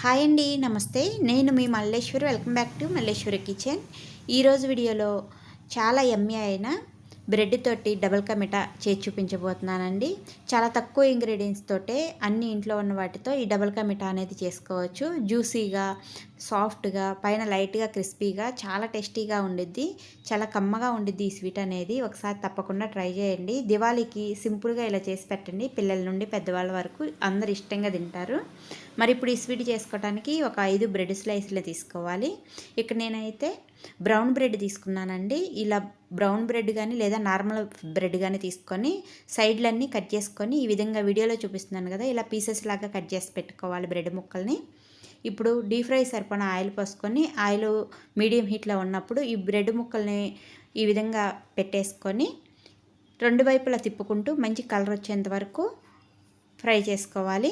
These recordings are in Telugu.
హాయ్ అండి నమస్తే. నేను మీ Malleswari. Welcome back to Malleswari kitchen ఈరోజు వీడియోలో చాలా ఎంఏ అయిన బ్రెడ్ తోటి డబుల్ కమిటా చేసి చూపించబోతున్నానండి. చాలా తక్కువ ఇంగ్రీడియంట్స్ తోటే అన్ని ఇంట్లో ఉన్న వాటితో ఈ డబుల్ కమిటా అనేది చేసుకోవచ్చు. జ్యూసీగా సాఫ్ట్గా పైన లైట్గా క్రిస్పీగా చాలా టేస్టీగా ఉండిద్ది. చాలా కమ్మగా ఉండిద్ది ఈ స్వీట్ అనేది. ఒకసారి తప్పకుండా ట్రై చేయండి. దివాళీకి సింపుల్గా ఇలా చేసి పెట్టండి. పిల్లల నుండి పెద్దవాళ్ళ వరకు అందరు ఇష్టంగా తింటారు. మరి ఇప్పుడు ఈ స్వీట్ చేసుకోవడానికి ఒక ఐదు బ్రెడ్ స్లైస్లు తీసుకోవాలి. ఇక్కడ నేనైతే బ్రౌన్ బ్రెడ్ తీసుకున్నానండి. ఇలా బ్రౌన్ బ్రెడ్ కానీ లేదా నార్మల్ బ్రెడ్ కానీ తీసుకొని సైడ్లన్నీ కట్ చేసుకొని ఈ విధంగా వీడియోలో చూపిస్తున్నాను కదా ఇలా పీసెస్ లాగా కట్ చేసి పెట్టుకోవాలి బ్రెడ్ ముక్కల్ని. ఇప్పుడు డీప్ ఫ్రై సరిపడిన ఆయిల్ పోసుకొని ఆయిల్ మీడియం హీట్లో ఉన్నప్పుడు ఈ బ్రెడ్ ముక్కల్ని ఈ విధంగా పెట్టేసుకొని రెండు వైపులా తిప్పుకుంటూ మంచి కలర్ వచ్చేంత వరకు ఫ్రై చేసుకోవాలి.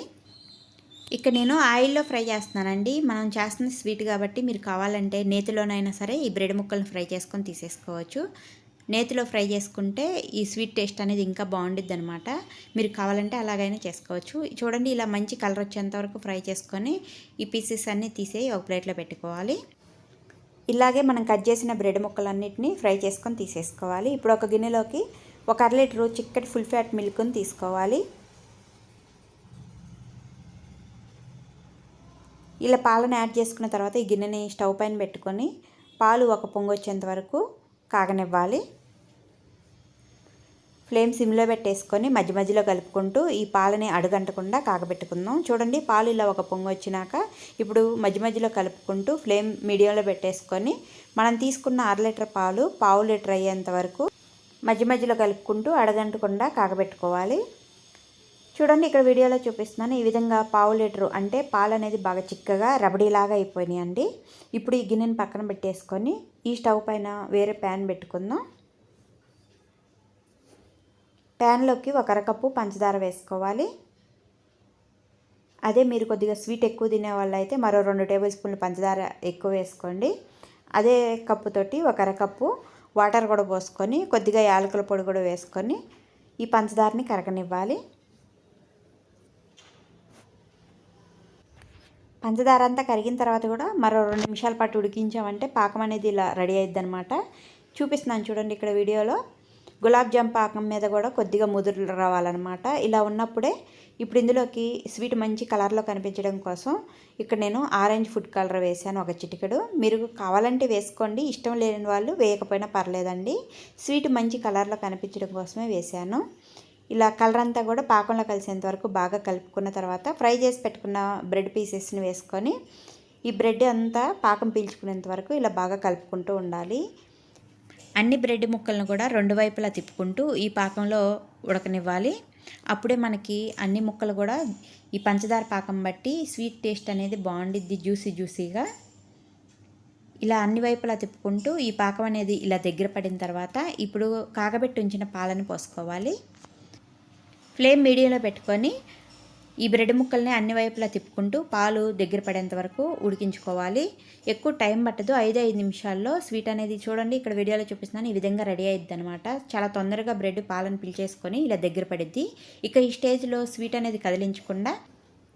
ఇక్కడ నేను ఆయిల్లో ఫ్రై చేస్తున్నానండి. మనం చేస్తున్న స్వీట్ కాబట్టి మీరు కావాలంటే నేతిలోనైనా సరే ఈ బ్రెడ్ ముక్కలను ఫ్రై చేసుకొని తీసేసుకోవచ్చు. నేతిలో ఫ్రై చేసుకుంటే ఈ స్వీట్ టేస్ట్ అనేది ఇంకా బాగుండిద్ది అనమాట మీరు కావాలంటే అలాగైనా చేసుకోవచ్చు. చూడండి ఇలా మంచి కలర్ వచ్చేంత వరకు ఫ్రై చేసుకొని ఈ పీసెస్ అన్నీ తీసేయి ఒక ప్లేట్లో పెట్టుకోవాలి. ఇలాగే మనం కట్ చేసిన బ్రెడ్ ముక్కలన్నిటిని ఫ్రై చేసుకొని తీసేసుకోవాలి. ఇప్పుడు ఒక గిన్నెలోకి ఒక అర లీటరు చిక్కటి ఫుల్ ఫ్యాట్ మిల్క్ని తీసుకోవాలి. ఇలా పాలను యాడ్ చేసుకున్న తర్వాత ఈ గిన్నెని స్టవ్ పైన పెట్టుకొని పాలు ఒక పొంగు వచ్చేంత వరకు కాగనివ్వాలి. ఫ్లేమ్ సిమ్లో పెట్టేసుకొని మధ్య మధ్యలో కలుపుకుంటూ ఈ పాలని అడుగంటకుండా కాగబెట్టుకుందాం. చూడండి పాలు ఇలా ఒక పొంగు వచ్చినాక ఇప్పుడు మధ్య మధ్యలో కలుపుకుంటూ ఫ్లేమ్ మీడియంలో పెట్టేసుకొని మనం తీసుకున్న అర లీటర్ పాలు పావు లీటర్ అయ్యేంత వరకు మధ్య మధ్యలో కలుపుకుంటూ అడగంటకుండా కాగబెట్టుకోవాలి. చూడండి ఇక్కడ వీడియోలో చూపిస్తున్నాను. ఈ విధంగా పావు లీటరు అంటే పాలు అనేది బాగా చిక్కగా రబడీలాగా అయిపోయినాయి అండి ఇప్పుడు ఈ గిన్నెని పక్కన పెట్టేసుకొని ఈ స్టవ్ పైన వేరే ప్యాన్ పెట్టుకుందాం. ప్యాన్లోకి ఒక అరకప్పు పంచదార వేసుకోవాలి. అదే మీరు కొద్దిగా స్వీట్ ఎక్కువ తినే వాళ్ళు అయితే మరో రెండు టేబుల్ స్పూన్లు పంచదార ఎక్కువ వేసుకోండి. అదే కప్పుతోటి ఒక అరకప్పు వాటర్ కూడా పోసుకొని కొద్దిగా యాలకుల పొడి కూడా వేసుకొని ఈ పంచదారని కరగనివ్వాలి. పంచదార అంతా కరిగిన తర్వాత కూడా మరో రెండు నిమిషాల పాటు ఉడికించామంటే పాకం అనేది ఇలా రెడీ అయ్యిద్ది అనమాట చూపిస్తున్నాను చూడండి ఇక్కడ వీడియోలో. గులాబ్ జామ్ పాకం మీద కూడా కొద్దిగా ముదురు రావాలన్నమాట. ఇలా ఉన్నప్పుడే ఇప్పుడు ఇందులోకి స్వీట్ మంచి కలర్లో కనిపించడం కోసం ఇక్కడ నేను ఆరెంజ్ ఫుడ్ కలర్ వేసాను ఒక చిటికెడు. మీరు కావాలంటే వేసుకోండి ఇష్టం లేని వాళ్ళు వేయకపోయినా పర్లేదండి. స్వీట్ మంచి కలర్లో కనిపించడం కోసమే వేసాను ఇలా కలర్ అంతా కూడా పాకంలో కలిసేంత వరకు బాగా కలుపుకున్న తర్వాత ఫ్రై చేసి పెట్టుకున్న బ్రెడ్ పీసెస్ని వేసుకొని ఈ బ్రెడ్ అంతా పాకం పీల్చుకునేంత వరకు ఇలా బాగా కలుపుకుంటూ ఉండాలి. అన్ని బ్రెడ్ ముక్కలను కూడా రెండు వైపులా తిప్పుకుంటూ ఈ పాకంలో ఉడకనివ్వాలి. అప్పుడే మనకి అన్ని ముక్కలు కూడా ఈ పంచదార పాకం బట్టి స్వీట్ టేస్ట్ అనేది బాగుండిద్ది జ్యూసీ జ్యూసీగా. ఇలా అన్ని వైపులా తిప్పుకుంటూ ఈ పాకం అనేది ఇలా దగ్గర పడిన తర్వాత ఇప్పుడు కాగబెట్టి ఉంచిన పాలను పోసుకోవాలి. ఫ్లేమ్ మీడియంలో పెట్టుకొని ఈ బ్రెడ్ ముక్కల్ని అన్ని వైపులా తిప్పుకుంటూ పాలు దగ్గర పడేంత వరకు ఉడికించుకోవాలి. ఎక్కువ టైం పట్టదు. ఐదు ఐదు నిమిషాల్లో స్వీట్ అనేది చూడండి ఇక్కడ వీడియోలో చూపిస్తున్నాను. ఈ విధంగా రెడీ అయ్యిద్ది అనమాట చాలా తొందరగా బ్రెడ్ పాలను పిలిచేసుకొని ఇలా దగ్గర పడిద్ది. ఇక ఈ స్టేజ్లో స్వీట్ అనేది కదిలించకుండా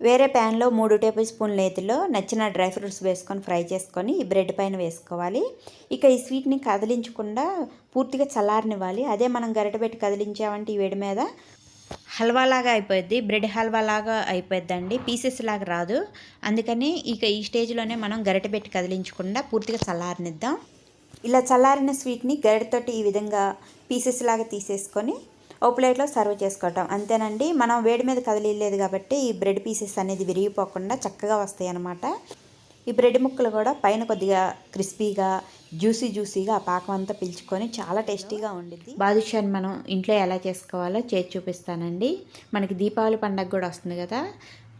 వేరే ప్యాన్లో మూడు టేబుల్ స్పూన్ నేతిలో నచ్చిన డ్రై ఫ్రూట్స్ వేసుకొని ఫ్రై చేసుకొని ఈ బ్రెడ్ పైన వేసుకోవాలి. ఇక ఈ స్వీట్ని కదిలించకుండా పూర్తిగా చల్లారనివ్వాలి. అదే మనం గరిట పెట్టి కదిలించామంటే ఈ వేడి మీద హల్వాలాగా అయిపోద్ది బ్రెడ్ హల్వాలాగా అయిపోద్దండి పీసెస్ లాగా రాదు. అందుకని ఇక ఈ స్టేజ్లోనే మనం గరిటె పెట్టి కదిలించకుండా పూర్తిగా చల్లారనిద్దాం. ఇలా చల్లారిన స్వీట్ని గరిటతోటి ఈ విధంగా పీసెస్ లాగా తీసేసుకొని ఓ ప్లేట్లో సర్వ్ చేసుకోవటం అంతేనండి మనం వేడి మీద కదిలిలేదు కాబట్టి ఈ బ్రెడ్ పీసెస్ అనేది విరిగిపోకుండా చక్కగా వస్తాయి అన్నమాట ఈ బ్రెడ్ ముక్కలు కూడా పైన కొద్దిగా క్రిస్పీగా జ్యూసీ జ్యూసీగా ఆ పాకం అంతా పిలుచుకొని చాలా టేస్టీగా ఉండిద్ది. బాదుషాని మనం ఇంట్లో ఎలా చేసుకోవాలో చేసి చూపిస్తానండి. మనకి దీపావళి పండగ కూడా వస్తుంది కదా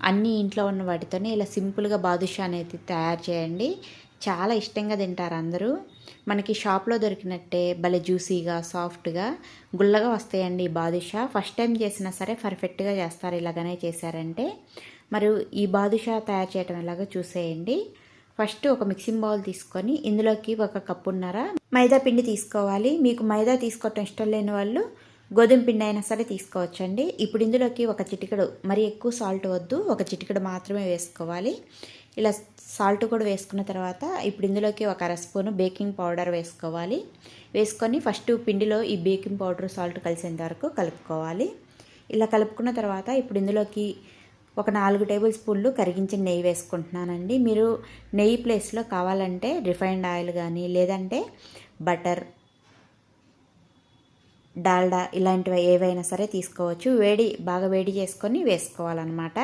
అన్నీ ఇంట్లో ఉన్న వాటితోనే ఇలా సింపుల్గా బాదుషా అనేది తయారు చేయండి. చాలా ఇష్టంగా తింటారు అందరూ. మనకి షాప్లో దొరికినట్టే భలే జ్యూసీగా సాఫ్ట్గా గుల్లగా వస్తాయండి ఈ బాదుషా. ఫస్ట్ టైం చేసినా సరే పర్ఫెక్ట్గా చేస్తారు ఇలాగనే చేశారంటే. మరి ఈ బాదుషా తయారు చేయటం ఎలాగో చూసేయండి. ఫస్ట్ ఒక మిక్సింగ్ బౌల్ తీసుకొని ఇందులోకి ఒక కప్పున్నర మైదా పిండి తీసుకోవాలి. మీకు మైదా తీసుకోవటం ఇష్టం లేని వాళ్ళు గోధుమ పిండి అయినా సరే తీసుకోవచ్చండి. ఇప్పుడు ఇందులోకి ఒక చిటికెడు మరి ఎక్కువ సాల్ట్ వద్దు. ఒక చిటికెడు మాత్రమే వేసుకోవాలి. ఇలా సాల్ట్ కూడా వేసుకున్న తర్వాత ఇప్పుడు ఇందులోకి ఒక అర స్పూను బేకింగ్ పౌడర్ వేసుకోవాలి. వేసుకొని ఫస్ట్ పిండిలో ఈ బేకింగ్ పౌడర్ సాల్ట్ కలిసేంత వరకు కలుపుకోవాలి. ఇలా కలుపుకున్న తర్వాత ఇప్పుడు ఇందులోకి ఒక నాలుగు టేబుల్ స్పూన్లు కరిగించిన నెయ్యి వేసుకుంటున్నానండి. మీరు నెయ్యి ప్లేస్లో కావాలంటే రిఫైన్డ్ ఆయిల్ కానీ లేదంటే బటర్ డాల్డా ఇలాంటివి ఏవైనా సరే తీసుకోవచ్చు. వేడి బాగా వేడి చేసుకొని వేసుకోవాలన్నమాట.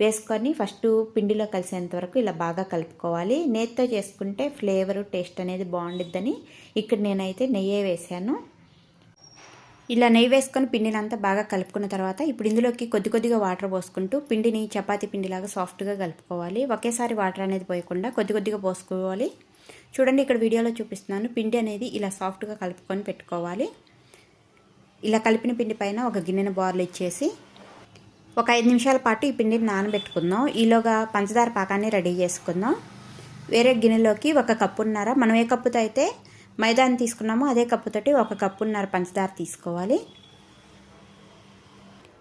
వేసుకొని ఫస్ట్ పిండిలో కలిసేంత వరకు ఇలా బాగా కలుపుకోవాలి. నేతితో చేసుకుంటే ఫ్లేవర్ టేస్ట్ అనేది బాగుండిద్దని ఇక్కడ నేనైతే నెయ్యే వేసాను ఇలా నెయ్యి వేసుకొని పిండిని అంతా బాగా కలుపుకున్న తర్వాత ఇప్పుడు ఇందులోకి కొద్ది కొద్దిగా వాటర్ పోసుకుంటూ పిండిని చపాతీ పిండిలాగా సాఫ్ట్గా కలుపుకోవాలి. ఒకేసారి వాటర్ అనేది పోయకుండా కొద్ది కొద్దిగా పోసుకోవాలి. చూడండి ఇక్కడ వీడియోలో చూపిస్తున్నాను. పిండి అనేది ఇలా సాఫ్ట్గా కలుపుకొని పెట్టుకోవాలి. ఇలా కలిపిన పిండి పైన ఒక గిన్నెను బార్లు ఇచ్చేసి ఒక ఐదు నిమిషాల పాటు ఈ పిండిని నానబెట్టుకుందాం. ఈలోగా పంచదార పాకాన్ని రెడీ చేసుకుందాం. వేరే గిన్నెలోకి ఒక కప్పున్నర. మనం ఏ కప్పుతో అయితే మైదాని తీసుకున్నామో. అదే కప్పుతోటి ఒక కప్పున్నర పంచదార తీసుకోవాలి.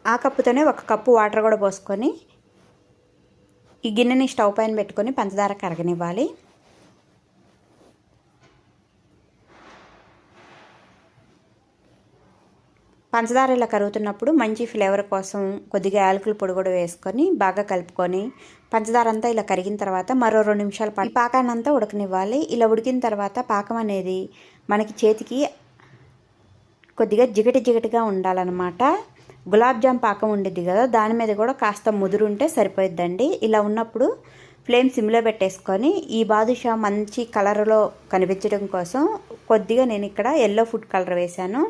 ఆ కప్పుతోనే ఒక కప్పు వాటర్ కూడా పోసుకొని ఈ గిన్నెని స్టవ్ పైన పెట్టుకొని పంచదార కరగనివ్వాలి. పంచదార ఇలా కరుగుతున్నప్పుడు మంచి ఫ్లేవర్ కోసం కొద్దిగా యాలకుల పొడి కూడా వేసుకొని బాగా కలుపుకొని పంచదార అంతా ఇలా కరిగిన తర్వాత మరో రెండు నిమిషాల పాటు పాకాన్ని అంతా ఉడకనివ్వాలి. ఇలా ఉడికిన తర్వాత పాకం అనేది మనకి చేతికి కొద్దిగా జిగటి జిగటిగా ఉండాలన్నమాట. గులాబ్ జామ్ పాకం ఉండేది కదా దాని మీద కూడా కాస్త ముదురుంటే సరిపోయిద్దండి. ఇలా ఉన్నప్పుడు ఫ్లేమ్ సిమ్లో పెట్టేసుకొని ఈ బాదుషా మంచి కలర్లో కనిపించడం కోసం కొద్దిగా నేను ఇక్కడ ఎల్లో ఫుడ్ కలర్ వేశాను.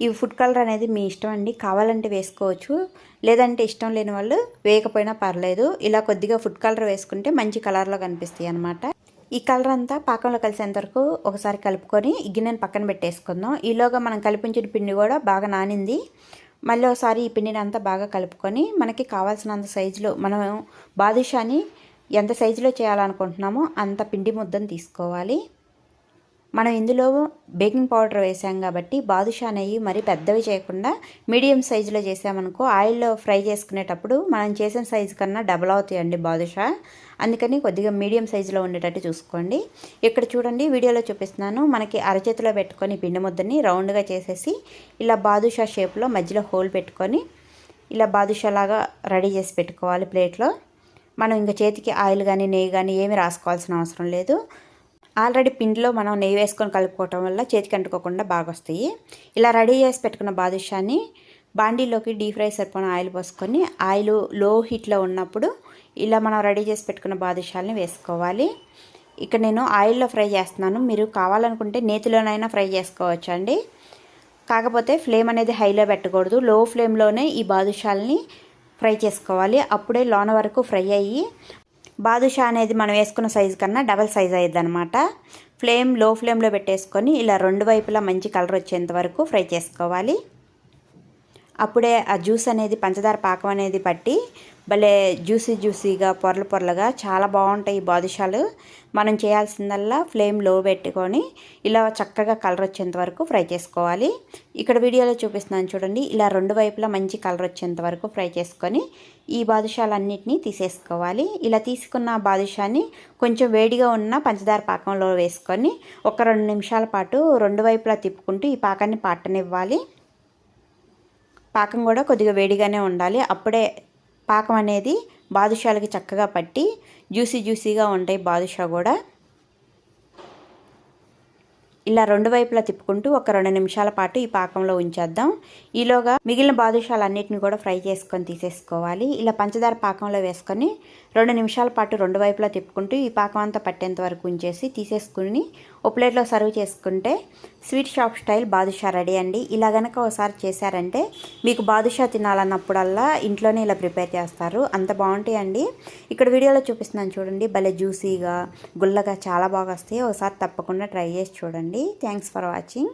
ఈ ఫుడ్ కలర్ అనేది మీ ఇష్టం అండి. కావాలంటే వేసుకోవచ్చు. లేదంటే ఇష్టం లేని వాళ్ళు వేయకపోయినా పర్లేదు. ఇలా కొద్దిగా ఫుడ్ కలర్ వేసుకుంటే మంచి కలర్లో కనిపిస్తాయి అనమాట ఈ కలర్ అంతా పాకంలో కలిసేంత వరకు ఒకసారి కలుపుకొని గిన్నెను పక్కన పెట్టేసుకుందాం. ఈలోగా మనం కలిపించిన పిండి కూడా బాగా నానింది. మళ్ళీ ఒకసారి ఈ పిండిని అంతా బాగా కలుపుకొని మనకి కావాల్సినంత సైజులో మనం బాదుషాని ఎంత సైజులో చేయాలనుకుంటున్నామో అంత పిండి ముద్దను తీసుకోవాలి. మనం ఇందులో బేకింగ్ పౌడర్ వేసాం కాబట్టి బాదుషా నెయ్యి మరి పెద్దవి చేయకుండా మీడియం సైజులో చేసామనుకో ఆయిల్లో ఫ్రై చేసుకునేటప్పుడు మనం చేసిన సైజు కన్నా డబల్ అవుతాయండి బాదుషా. అందుకని కొద్దిగా మీడియం సైజులో ఉండేటట్టు చూసుకోండి. ఇక్కడ చూడండి వీడియోలో చూపిస్తున్నాను. మనకి అరచేతిలో పెట్టుకొని పిండి ముద్దని రౌండ్గా చేసేసి ఇలా బాదుషా షేప్లో మధ్యలో హోల్ పెట్టుకొని ఇలా బాదుషాలాగా రెడీ చేసి పెట్టుకోవాలి ప్లేట్లో. మనం ఇంకా చేతికి ఆయిల్ కానీ నెయ్యి కానీ ఏమి రాసుకోవాల్సిన అవసరం లేదు. ఆల్రెడీ పిండిలో మనం నెయ్యి వేసుకొని కలుపుకోవటం వల్ల చేతికి అంటుకోకుండా బాగా వస్తాయి. ఇలా రెడీ చేసి పెట్టుకున్న బాదుషాని బాండీలోకి డీప్ ఫ్రై సరిపోయిన ఆయిల్ పోసుకొని ఆయిల్లో హీట్లో ఉన్నప్పుడు ఇలా మనం రెడీ చేసి పెట్టుకున్న బాదుషాలని వేసుకోవాలి. ఇక్కడ నేను ఆయిల్లో ఫ్రై చేస్తున్నాను. మీరు కావాలనుకుంటే నేతిలోనైనా ఫ్రై చేసుకోవచ్చు అండి కాకపోతే ఫ్లేమ్ అనేది హైలో పెట్టకూడదు. లో ఫ్లేమ్లోనే ఈ బాదుషాలని ఫ్రై చేసుకోవాలి. అప్పుడే లోన వరకు ఫ్రై అయ్యి బాదుషా అనేది మనం వేసుకున్న సైజు కన్నా డబల్ సైజ్ అయ్యిద్ది అనమాట ఫ్లేమ్లో ఫ్లేమ్లో పెట్టేసుకొని ఇలా రెండు వైపులా మంచి కలర్ వచ్చేంత వరకు ఫ్రై చేసుకోవాలి. అప్పుడే ఆ జ్యూస్ అనేది పంచదార పాకం అనేది పట్టి భలే జ్యూసీ జ్యూసీగా పొరలు పొరలుగా చాలా బాగుంటాయి ఈ బాదుషాలు. మనం చేయాల్సిందల్లా ఫ్లేమ్లో పెట్టుకొని ఇలా చక్కగా కలర్ వచ్చేంత వరకు ఫ్రై చేసుకోవాలి. ఇక్కడ వీడియోలో చూపిస్తున్నాను చూడండి ఇలా రెండు వైపులా మంచి కలర్ వచ్చేంత వరకు ఫ్రై చేసుకొని ఈ బాదుషాలన్నిటినీ తీసేసుకోవాలి. ఇలా తీసుకున్న బాదుషాని కొంచెం వేడిగా ఉన్న పంచదార పాకంలో వేసుకొని ఒక రెండు నిమిషాల పాటు రెండు వైపులా తిప్పుకుంటూ ఈ పాకాన్ని పట్టనివ్వాలి. పాకం కూడా కొద్దిగా వేడిగానే ఉండాలి. అప్పుడే పాకం అనేది బాదుషాలకి చక్కగా పట్టి జ్యూసీ జ్యూసీగా ఉంటాయి బాదుషా కూడా. ఇలా రెండు వైపులా తిప్పుకుంటూ ఒక రెండు నిమిషాల పాటు ఈ పాకంలో ఉంచేద్దాం. ఈలోగా మిగిలిన బాదుషాలన్నిటిని కూడా ఫ్రై చేసుకొని తీసేసుకోవాలి. ఇలా పంచదార పాకంలో వేసుకొని రెండు నిమిషాల పాటు రెండు వైపులా తిప్పుకుంటూ ఈ పాకం అంతా పట్టేంత వరకు ఉంచేసి తీసేసుకుని ఓ ప్లేట్లో సర్వ్ చేసుకుంటే sweet shop style badusha ready అండి. ఇలా కనుక ఒకసారి చేశారంటే మీకు బాదుషా తినాలన్నప్పుడల్లా ఇంట్లోనే ఇలా ప్రిపేర్ చేస్తారు. అంత బాగుంటాయండి ఇక్కడ వీడియోలో చూపిస్తున్నాను చూడండి. భలే జ్యూసీగా గుల్లగా చాలా బాగా వస్తాయి. ఒకసారి తప్పకుండా ట్రై చేసి చూడండి. Thanks for watching.